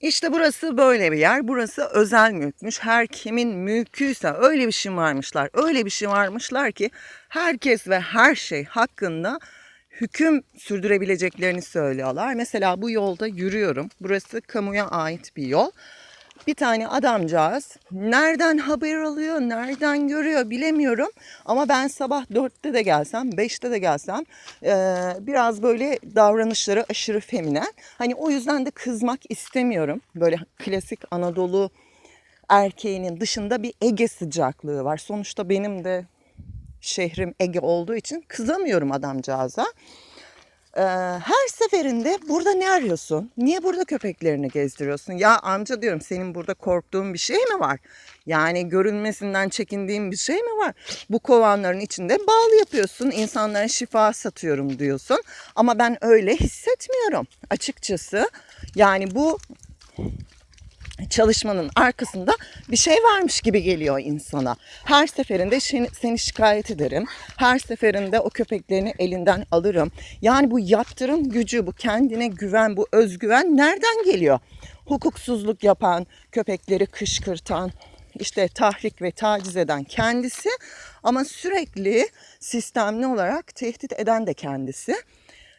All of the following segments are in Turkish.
İşte burası böyle bir yer. Burası özel mülkmüş. Her kimin mülküyse öyle bir şey varmışlar. Öyle bir şey varmışlar ki herkes ve her şey hakkında hüküm sürdürebileceklerini söylüyorlar. Mesela bu yolda yürüyorum. Burası kamuya ait bir yol. Bir tane adamcağız nereden haber alıyor, nereden görüyor bilemiyorum. Ama ben sabah 4'te de gelsem, 5'te de gelsem eee, biraz böyle davranışları aşırı feminen. Hani o yüzden de kızmak istemiyorum. Böyle klasik Anadolu erkeğinin dışında bir Ege sıcaklığı var. Sonuçta benim de şehrim Ege olduğu için kızamıyorum adamcağıza. Ee, her seferinde burada ne arıyorsun? Niye burada köpeklerini gezdiriyorsun? Ya amca diyorum senin burada korktuğun bir şey mi var? Yani görünmesinden çekindiğin bir şey mi var? Bu kovanların içinde bal yapıyorsun, insanlara şifa satıyorum diyorsun. Ama ben öyle hissetmiyorum açıkçası. Yani bu çalışmanın arkasında bir şey varmış gibi geliyor insana. Her seferinde seni, şikayet ederim. Her seferinde o köpeklerini elinden alırım. Yani bu yaptırım gücü, bu kendine güven, bu özgüven nereden geliyor? Hukuksuzluk yapan, köpekleri kışkırtan, işte tahrik ve taciz eden kendisi ama sürekli sistemli olarak tehdit eden de kendisi.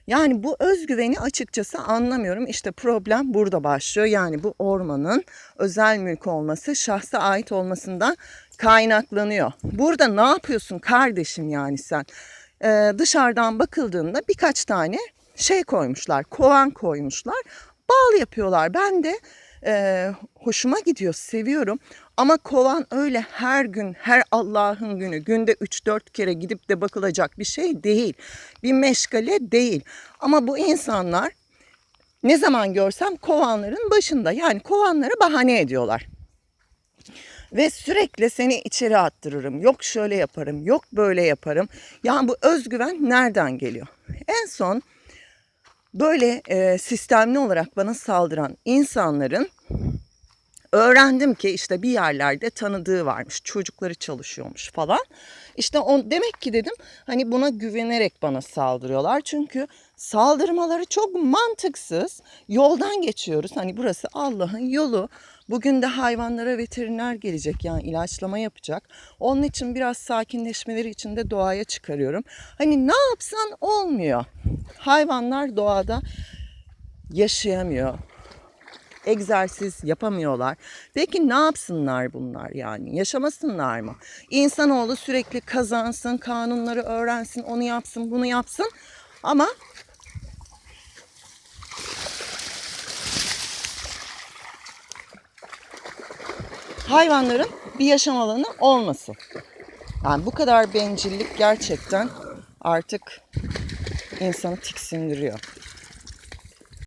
Yani bu özgüveni açıkçası anlamıyorum. İşte problem burada başlıyor. Yani bu ormanın özel mülk olması, şahsa ait olmasından kaynaklanıyor. Burada ne yapıyorsun kardeşim yani sen? Ee, dışarıdan bakıldığında birkaç tane şey koymuşlar, kovan koymuşlar. Bal yapıyorlar. Ben de e, hoşuma gidiyor, seviyorum. Ama kovan öyle her gün, her Allah'ın günü, günde 3-4 kere gidip de bakılacak bir şey değil. Bir meşgale değil. Ama bu insanlar ne zaman görsem kovanların başında. Yani kovanları bahane ediyorlar. Ve sürekli seni içeri attırırım. Yok şöyle yaparım, yok böyle yaparım. Yani bu özgüven nereden geliyor? En son böyle e, sistemli olarak bana saldıran insanların öğrendim ki işte bir yerlerde tanıdığı varmış. Çocukları çalışıyormuş falan. İşte on, demek ki dedim hani buna güvenerek bana saldırıyorlar. Çünkü saldırmaları çok mantıksız. Yoldan geçiyoruz. Hani burası Allah'ın yolu. Bugün de hayvanlara veteriner gelecek yani ilaçlama yapacak. Onun için biraz sakinleşmeleri için de doğaya çıkarıyorum. Hani ne yapsan olmuyor. Hayvanlar doğada yaşayamıyor egzersiz yapamıyorlar. Peki ne yapsınlar bunlar yani? Yaşamasınlar mı? İnsanoğlu sürekli kazansın, kanunları öğrensin, onu yapsın, bunu yapsın. Ama hayvanların bir yaşam alanı olmasın. Yani bu kadar bencillik gerçekten artık insanı tiksindiriyor.